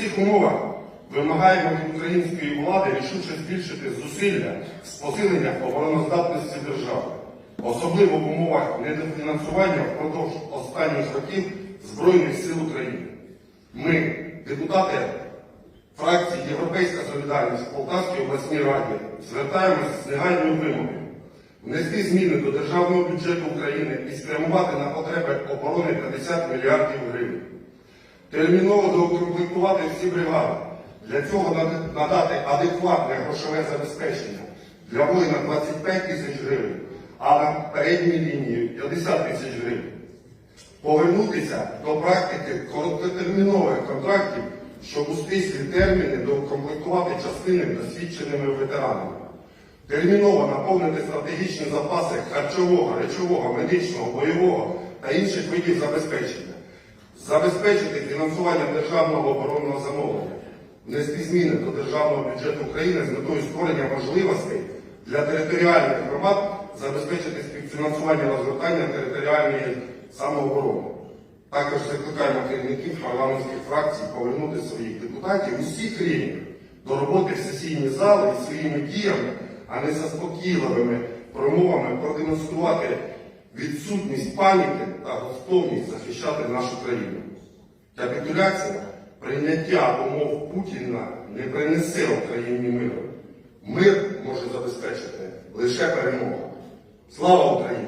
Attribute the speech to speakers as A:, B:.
A: цих умовах вимагаємо від української влади рішуче збільшити зусилля з посилення обороноздатності держави, особливо в умовах недофінансування впродовж останніх років Збройних сил України. Ми, депутати фракції Європейська Солідарність в Полтавській обласній раді, звертаємося з негайною вимогою внести зміни до державного бюджету України і спрямувати на потреби оборони 50 мільярдів гривень. Терміново доукомплектувати всі бригади. Для цього надати адекватне грошове забезпечення для воїна 25 тисяч гривень, а на передній лінії 50 тисяч гривень. Повернутися до практики короткотермінових контрактів, щоб у стислі терміни доукомплектувати частини досвідченими ветеранами. Терміново наповнити стратегічні запаси харчового, речового, медичного, бойового та інших видів забезпечення забезпечити фінансування державного оборонного замовлення, внести зміни до державного бюджету України з метою створення можливостей для територіальних громад забезпечити співфінансування розгортання територіальної самооборони. Також закликаємо керівників парламентських фракцій повернути своїх депутатів усіх рівнів до роботи в сесійній залі і своїми діями, а не заспокійливими промовами продемонструвати відсутність паніки та готовність захищати нашу країну. Капітуляція, прийняття умов Путіна не принесе Україні миру. Мир може забезпечити лише перемога. Слава Україні!